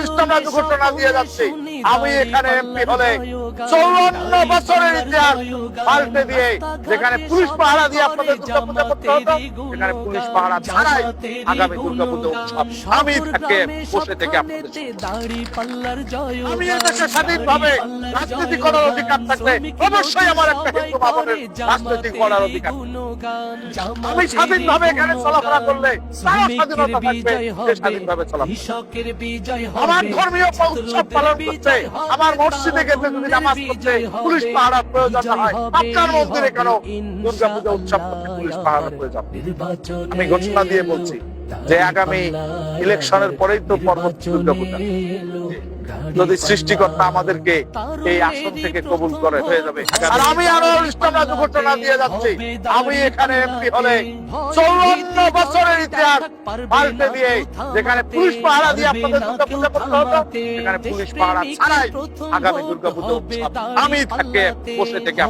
আমরা ঘোষণা দিয়ে যাচ্ছি। আমি এখানে এমপি হলে চৌন্ন বছরের ইতিহাস পাল্টে দিয়ে যেখানে পুলিশ পাহারা দিয়ে আপনাদের দুর্গাপূজা করতে হতো, সেখানে পুলিশ পাহারা ছাড়াই আগামী দুর্গাপূজা উৎসব। আমি থাকে বসে থেকে আপনাদের আমি এই দেশে স্বাধীনভাবে রাজনীতি করার অধিকার থাকলে অবশ্যই আমার একটা হিন্দু ভাবনের রাজনীতি অধিকার। আমি স্বাধীনভাবে এখানে চলাফেরা করলে তারও স্বাধীনতা থাকবে সে স্বাধীনভাবে চলাফেরা। আমার ধর্মীয় উৎসব পালন করতে আমার মসজিদে গেতে যদি নামাজ পড়তে পুলিশ পাহারার প্রয়োজন হয় আপনার মন্দিরে কেন দুর্গা পূজা উৎসব করতে পুলিশ পাহারার প্রয়োজন? আমি ঘোষণা দিয়ে বলছি যে আগামী ইলেকশনের পরেই তো পরবর্তী যদি সৃষ্টিকর্তা আমাদেরকে এই আসন থেকে কবুল করে, হয়ে যাবে। আর আমি আরও ইস্টামরা ঘোষণা দিয়ে যাচ্ছি। আমি এখানে এমপি হলে চৌন্ন বছরের ইতিহাস পাল্টে দিয়ে যেখানে পুলিশ পাহারা দিয়ে আপনাদের দুর্গা পূজা করতে হতো সেখানে পুলিশ পাহারা ছাড়াই আগামী দুর্গা পূজা উৎসব। আমি থাকে বসে থেকে